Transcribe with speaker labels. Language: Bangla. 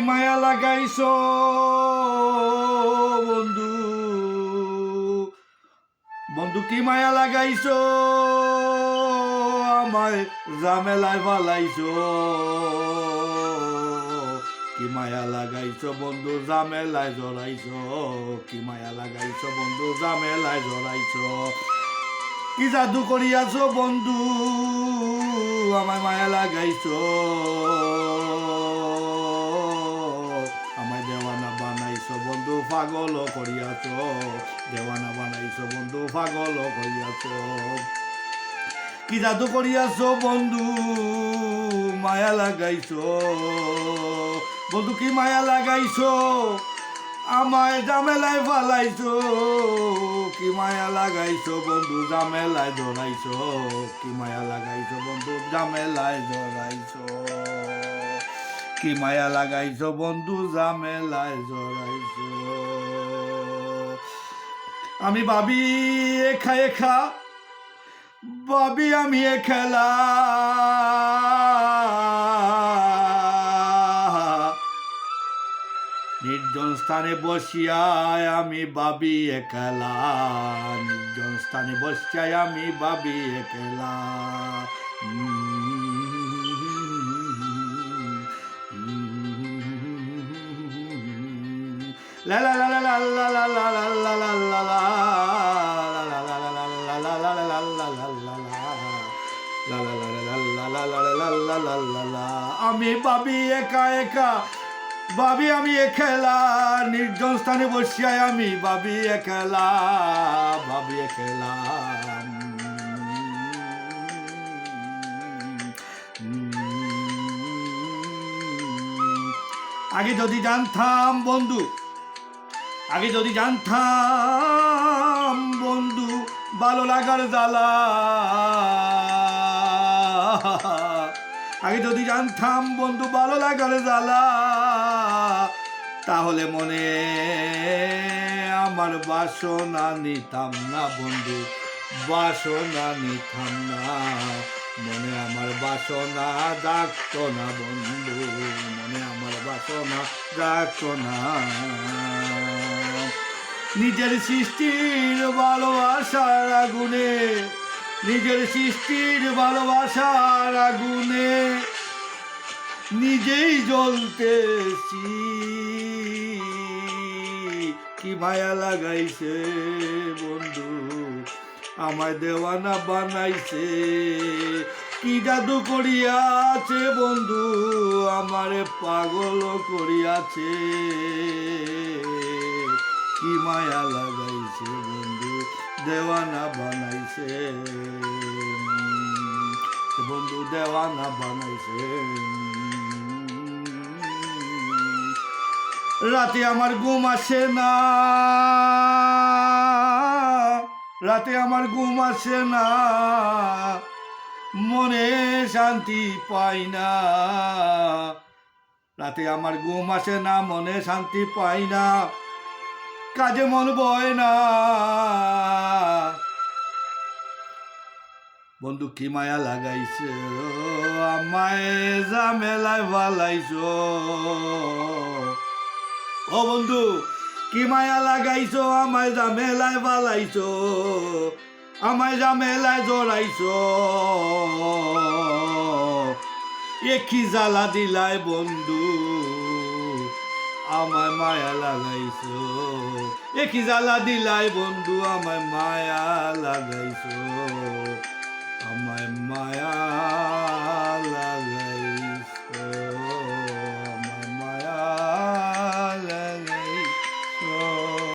Speaker 1: মায়া লাগাইছো বন্ধু? বন্ধু, কি মায়া লাগাইছো? আমায় জামেলায় ফালাইছো কি মায়া লাগাইছো বন্ধু, জামেলায় জড়াইছো। কি মায়া লাগাইছো বন্ধু, জামেলায় জড়াইছো। কি জাদু করিয়াছো বন্ধু? আমায় মায়া লাগাইছো। আমায় দেওয়ানা বানাইছো, বন্ধু, পাগল করিয়াছো। দেওয়ানা বানাইছো, বন্ধু, পাগল করিয়াছো। কি জাদু করিয়াছো, বন্ধু? মায়া লাগাইছ। বন্ধু, কি মায়া লাগাইছো? আমায় জামেলায় ফালাইছো, কি মায়া লাগাইছো বন্ধু, জামেলায় ধরাইছো, কি মায়া লাগাইছো বন্ধু, জামেলায় ধরাইছো। কি মায়া লাগাইছো বন্ধু, জামেলায় জড়াইছো আমি ভাবি এখা এখা ভাবি আমি এ খেলা নির্জন স্থানে বসিয়ায় আমি বাবি একলা নির্জন স্থানে বসিয়ায় আমি বাবি একলা আমি ভাবি একা একা ভাবি, আমি একলা, নির্জন স্থানে বসিয়ায় আমি ভাবি একলা ভাবি একলা। আগে যদি জানতাম বন্ধু, আগে যদি জানতাম বন্ধু, ভালো লাগার জ্বালা। আগে যদি জানতাম, বন্ধু, ভালো লাগার জ্বালা, তাহলে মনে আমার বাসনা নিতাম না, বন্ধু, বাসনা নিতাম না। মনে আমার বাসনা ডাকতো না, বন্ধু, মনে আমার বাসনা ডাকতো না। নিজের সৃষ্টির ভালোবাসার আগুনে নিজের সৃষ্টির ভালোবাসার আগুনে নিজেই জ্বলতেছি। কি মায়া লাগাইছে বন্ধু, আমায় দেওয়ানা বানাইছে। কি জাদু করিয়াছে বন্ধু, আমারে পাগল করিয়াছে। কি মায়া লাগাইছে বন্ধু? দেওয়ানা বানাইছে। বন্ধু, দেওয়ানা বানাইছে। রাতে আমার ঘুম আসে না। রাতে আমার ঘুম আসে না। মনে শান্তি পাই না। রাতে আমার ঘুম আসে না, মনে শান্তি পাই না। কাজে মন বয় না। বন্ধু, কি মায়া লাগাইছে আমায় জামেলায় ভালাইছো ও বন্ধু, কি মায়া লাগাইছো, আমায় জামেলায় ভালাইছো আমায় জামেলায় জড়াইছো। এ কি জ্বালা দিলাই বন্ধু। আমায় মায়া লাগাইছো। একই জ্বালা দিলাই বন্ধু আমায় মায়া লাগাইছো। আমায় মায়া